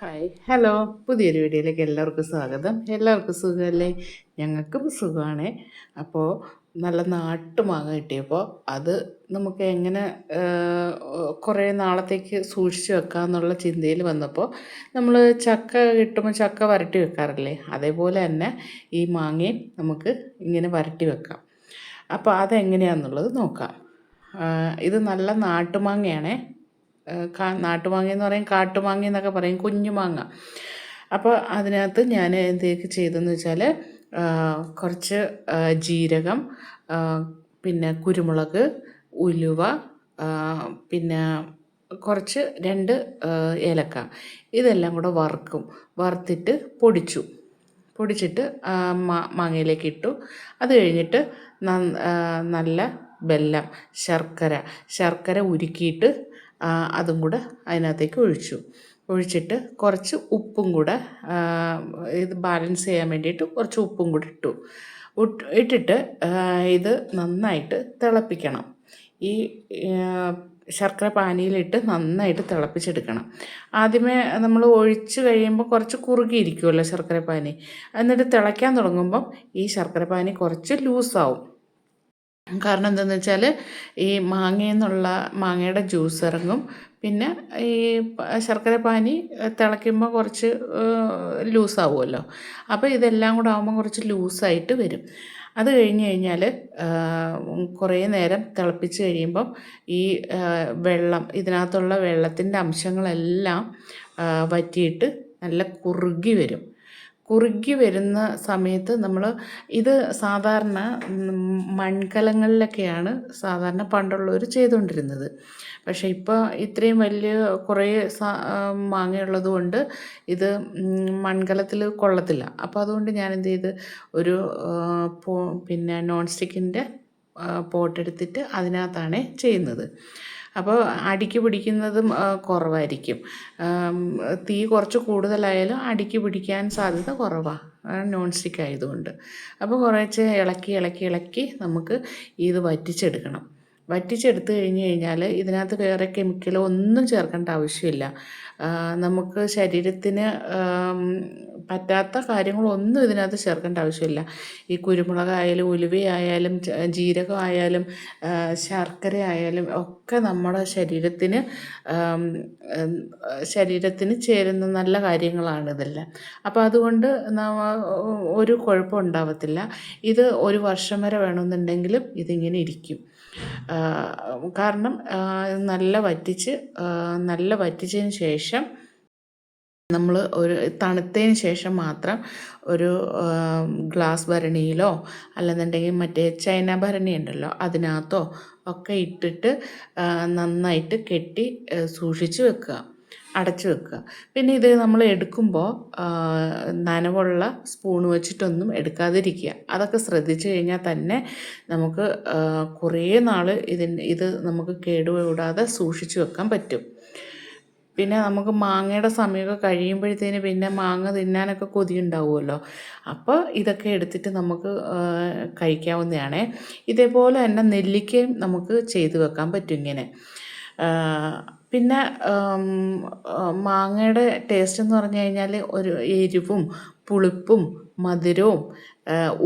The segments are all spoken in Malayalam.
ഹായ്. ഹലോ പുതിയൊരു വീഡിയോയിലേക്ക് എല്ലാവർക്കും സ്വാഗതം. എല്ലാവർക്കും സുഖമല്ലേ? ഞങ്ങൾക്കും സുഖമാണ്. അപ്പോൾ നല്ല നാട്ടുമാങ്ങ കിട്ടിയപ്പോൾ അത് നമുക്ക് എങ്ങനെ കുറേ നാളത്തേക്ക് സൂക്ഷിച്ച് വെക്കാം എന്നുള്ള ചിന്തയിൽ വന്നപ്പോൾ നമ്മൾ ചക്ക കിട്ടുമ്പോൾ ചക്ക വരട്ടി വെക്കാറില്ലേ? അതേപോലെ തന്നെ ഈ മാങ്ങയും നമുക്ക് ഇങ്ങനെ വരട്ടി വെക്കാം. അപ്പോൾ അതെങ്ങനെയാണെന്നുള്ളത് നോക്കാം. ഇത് നല്ല നാട്ടുമാങ്ങയാണേ നാട്ടുമാങ്ങ എന്ന് പറയും കാട്ടുമാങ്ങ എന്നൊക്കെ പറയും കുഞ്ഞു മാങ്ങ. അപ്പോൾ അതിനകത്ത് ഞാൻ എന്തൊക്കെ ചെയ്തെന്ന് വെച്ചാൽ കുറച്ച് ജീരകം പിന്നെ കുരുമുളക് ഉലുവ പിന്നെ കുറച്ച് രണ്ട് ഏലക്ക. ഇതെല്ലാം കൂടെ വറുക്കും. വറുത്തിട്ട് പൊടിച്ചു. പൊടിച്ചിട്ട് മാങ്ങയിലേക്ക് ഇട്ടു. അത് കഴിഞ്ഞിട്ട് നല്ല ബെല്ലം ശർക്കര. ശർക്കര ഉരുക്കിയിട്ട് അതും കൂടെ അതിനകത്തേക്ക് ഒഴിച്ചു. ഒഴിച്ചിട്ട് കുറച്ച് ഉപ്പും കൂടെ ഇത് ബാലൻസ് ചെയ്യാൻ വേണ്ടിയിട്ട് കുറച്ച് ഉപ്പും കൂടെ ഇട്ടു. ഇട്ടിട്ട് ഇത് നന്നായിട്ട് തിളപ്പിക്കണം. ഈ ശർക്കര പാനിയിലിട്ട് നന്നായിട്ട് തിളപ്പിച്ചെടുക്കണം. ആദ്യമേ നമ്മൾ ഒഴിച്ച് കഴിയുമ്പോൾ കുറച്ച് കുറുകിയിരിക്കുമല്ലോ ശർക്കര പാനി. എന്നിട്ട് തിളയ്ക്കാൻ തുടങ്ങുമ്പം ഈ ശർക്കര പാനി കുറച്ച് ലൂസാവും. കാരണം എന്താണെന്ന് വെച്ചാൽ ഈ മാങ്ങയിൽ നിന്നുള്ള മാങ്ങയുടെ ജ്യൂസ് ഇറങ്ങും. പിന്നെ ഈ ശർക്കര പാനി തിളയ്ക്കുമ്പോൾ കുറച്ച് ലൂസാവുമല്ലോ. അപ്പോൾ ഇതെല്ലാം കൂടെ ആകുമ്പോൾ കുറച്ച് ലൂസായിട്ട് വരും. അത് കഴിഞ്ഞ് കഴിഞ്ഞാൽ കുറേ നേരം തിളപ്പിച്ച് കഴിയുമ്പം ഈ വെള്ളം ഇതിനകത്തുള്ള വെള്ളത്തിന്റെ അംശങ്ങളെല്ലാം വറ്റിയിട്ട് നല്ല കുറുകി വരും. കുറുകി വരുന്ന സമയത്ത് നമ്മൾ ഇത് സാധാരണ മൺകലങ്ങളിലൊക്കെയാണ് സാധാരണ പണ്ടുള്ളവർ ചെയ്തുകൊണ്ടിരുന്നത്. പക്ഷേ ഇപ്പോൾ ഇത്രയും വലിയ കുറേ മാങ്ങയുള്ളത് കൊണ്ട് ഇത് മൺകലത്തിൽ കൊള്ളത്തില്ല. അപ്പോൾ അതുകൊണ്ട് ഞാൻ എന്ത് ചെയ്ത് ഒരു പിന്നെ നോൺ സ്റ്റിക്കിന്റെ പോട്ട് എടുത്തിട്ട് അതിനകത്താണ് ചെയ്യുന്നത്. അപ്പോൾ അടിക്ക് പിടിക്കുന്നതും കുറവായിരിക്കും. തീ കുറച്ച് കൂടുതലായാലും അടിക്ക് പിടിക്കാൻ സാധ്യത കുറവാണ് നോൺ സ്റ്റിക്ക് ആയതുകൊണ്ട്. അപ്പോൾ കുറച്ച് ഇളക്കി ഇളക്കി ഇളക്കി നമുക്ക് ഇത് വറ്റിച്ചെടുക്കണം. വറ്റിച്ചെടുത്ത് കഴിഞ്ഞ് കഴിഞ്ഞാൽ ഇതിനകത്ത് വേറെ കെമിക്കലോ ഒന്നും ചേർക്കേണ്ട ആവശ്യമില്ല. നമുക്ക് ശരീരത്തിന് പറ്റാത്ത കാര്യങ്ങളൊന്നും ഇതിനകത്ത് ചേർക്കേണ്ട ആവശ്യമില്ല. ഈ കുരുമുളകായാലും ഉലുവയായാലും ജീരകമായാലും ശർക്കര ആയാലും ഒക്കെ നമ്മുടെ ശരീരത്തിന് ശരീരത്തിന് ചേരുന്ന നല്ല കാര്യങ്ങളാണ് ഇതെല്ലാം. അപ്പോൾ അതുകൊണ്ട് ഒരു കുഴപ്പം ഉണ്ടാവത്തില്ല. ഇത് ഒരു വർഷം വരെ വേണമെന്നുണ്ടെങ്കിലും ഇതിങ്ങനെ ഇരിക്കും. കാരണം നല്ല വറ്റിച്ച് നല്ല വറ്റിച്ചതിന് ശേഷം നമ്മൾ ഒരു തണുത്തതിന് ശേഷം മാത്രം ഒരു ഗ്ലാസ് ഭരണിയിലോ അല്ലെന്നുണ്ടെങ്കിൽ മറ്റേ ചൈന ഭരണി ഉണ്ടല്ലോ അതിനകത്തോ ഒക്കെ ഇട്ടിട്ട് നന്നായിട്ട് കെട്ടി സൂക്ഷിച്ച് വെക്കുക. അടച്ചു വെക്കുക. പിന്നെ ഇത് നമ്മൾ എടുക്കുമ്പോൾ നനവുള്ള സ്പൂൺ വെച്ചിട്ടൊന്നും എടുക്കാതിരിക്കുക. അതൊക്കെ ശ്രദ്ധിച്ചു കഴിഞ്ഞാൽ തന്നെ നമുക്ക് കുറേ നാൾ ഇതിന് ഇത് നമുക്ക് കേടുകൂടാതെ സൂക്ഷിച്ചു വെക്കാൻ പറ്റും. പിന്നെ നമുക്ക് മാങ്ങയുടെ സമയമൊക്കെ കഴിയുമ്പോഴത്തേന് പിന്നെ മാങ്ങ തിന്നാനൊക്കെ കൊതി ഉണ്ടാവുമല്ലോ. അപ്പോൾ ഇതൊക്കെ എടുത്തിട്ട് നമുക്ക് കഴിക്കാവുന്നതാണ്. ഇതേപോലെ തന്നെ നെല്ലിക്കയും നമുക്ക് ചെയ്തു വെക്കാൻ പറ്റും ഇങ്ങനെ. പിന്നെ മാങ്ങയുടെ ടേസ്റ്റ് എന്ന് പറഞ്ഞു കഴിഞ്ഞാൽ ഒരു എരിവും പുളിപ്പും മധുരവും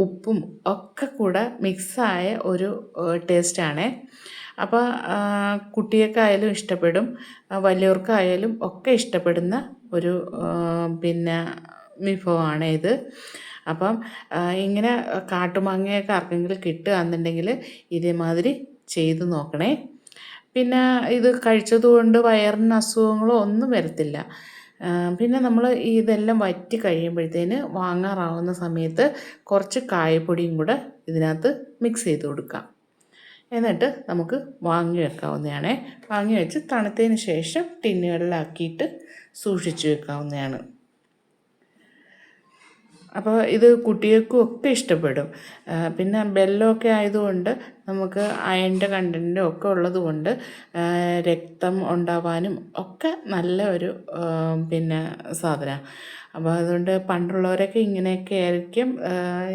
ഉപ്പും ഒക്കെ കൂടെ മിക്സായ ഒരു ടേസ്റ്റാണ് അപ്പോൾ കുട്ടികൾക്കായാലും ഇഷ്ടപ്പെടും വലിയവർക്കായാലും ഒക്കെ ഇഷ്ടപ്പെടുന്ന ഒരു പിന്നെ വിഭവമാണ് ഇത്. അപ്പം ഇങ്ങനെ കാട്ടുമാങ്ങയൊക്കെ ആർക്കെങ്കിലും കിട്ടുകയാണെന്നുണ്ടെങ്കിൽ ഇതേമാതിരി ചെയ്ത് നോക്കണേ. പിന്നെ ഇത് കഴിച്ചതുകൊണ്ട് വയറിന് അസുഖങ്ങളോ ഒന്നും വരത്തില്ല. പിന്നെ നമ്മൾ ഇതെല്ലാം വറ്റി കഴിയുമ്പോഴത്തേന് വാങ്ങാറാവുന്ന സമയത്ത് കുറച്ച് കായപ്പൊടിയും കൂടെ ഇതിനകത്ത് മിക്സ് ചെയ്ത് കൊടുക്കാം. എന്നിട്ട് നമുക്ക് വാങ്ങി വെക്കാവുന്നതാണ്. വാങ്ങി വെച്ച് തണുത്തതിന് ശേഷം ടിന്നുകളിലാക്കിയിട്ട് സൂക്ഷിച്ച് വെക്കാവുന്നതാണ്. അപ്പോൾ ഇത് കുട്ടികൾക്കും ഒക്കെ ഇഷ്ടപ്പെടും. പിന്നെ ബെല്ലൊക്കെ ആയതുകൊണ്ട് നമുക്ക് അയണിന്റെ കണ്ടന്റും ഒക്കെ ഉള്ളതുകൊണ്ട് രക്തം ഉണ്ടാവാനും ഒക്കെ നല്ല ഒരു പിന്നെ സാധനമാണ് അപ്പോൾ അതുകൊണ്ട് പണ്ടുള്ളവരൊക്കെ ഇങ്ങനെയൊക്കെ ആയിരിക്കും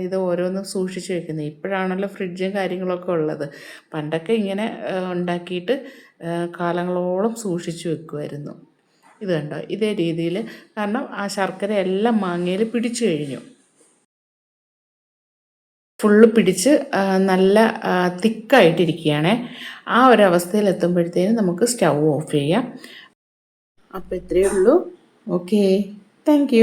ഇത് ഓരോന്നും സൂക്ഷിച്ച് വെക്കുന്നത്. ഇപ്പോഴാണല്ലോ ഫ്രിഡ്ജും കാര്യങ്ങളൊക്കെ ഉള്ളത്. പണ്ടൊക്കെ ഇങ്ങനെ ഉണ്ടാക്കിയിട്ട് കാലങ്ങളോളം സൂക്ഷിച്ച് വെക്കുമായിരുന്നു. ഇത് കണ്ടോ? ഇതേ രീതിയിൽ കാരണം ആ ശർക്കര എല്ലാം മാങ്ങയിൽ പിടിച്ചു കഴിഞ്ഞു. ഫുള്ള് പിടിച്ച് നല്ല തിക്കായിട്ടിരിക്കുകയാണേ. ആ ഒരു അവസ്ഥയിൽ എത്തുമ്പോഴത്തേനും നമുക്ക് സ്റ്റൗ ഓഫ് ചെയ്യാം. അപ്പോൾ ഇത്രയേ ഉള്ളൂ. ഓക്കേ. താങ്ക്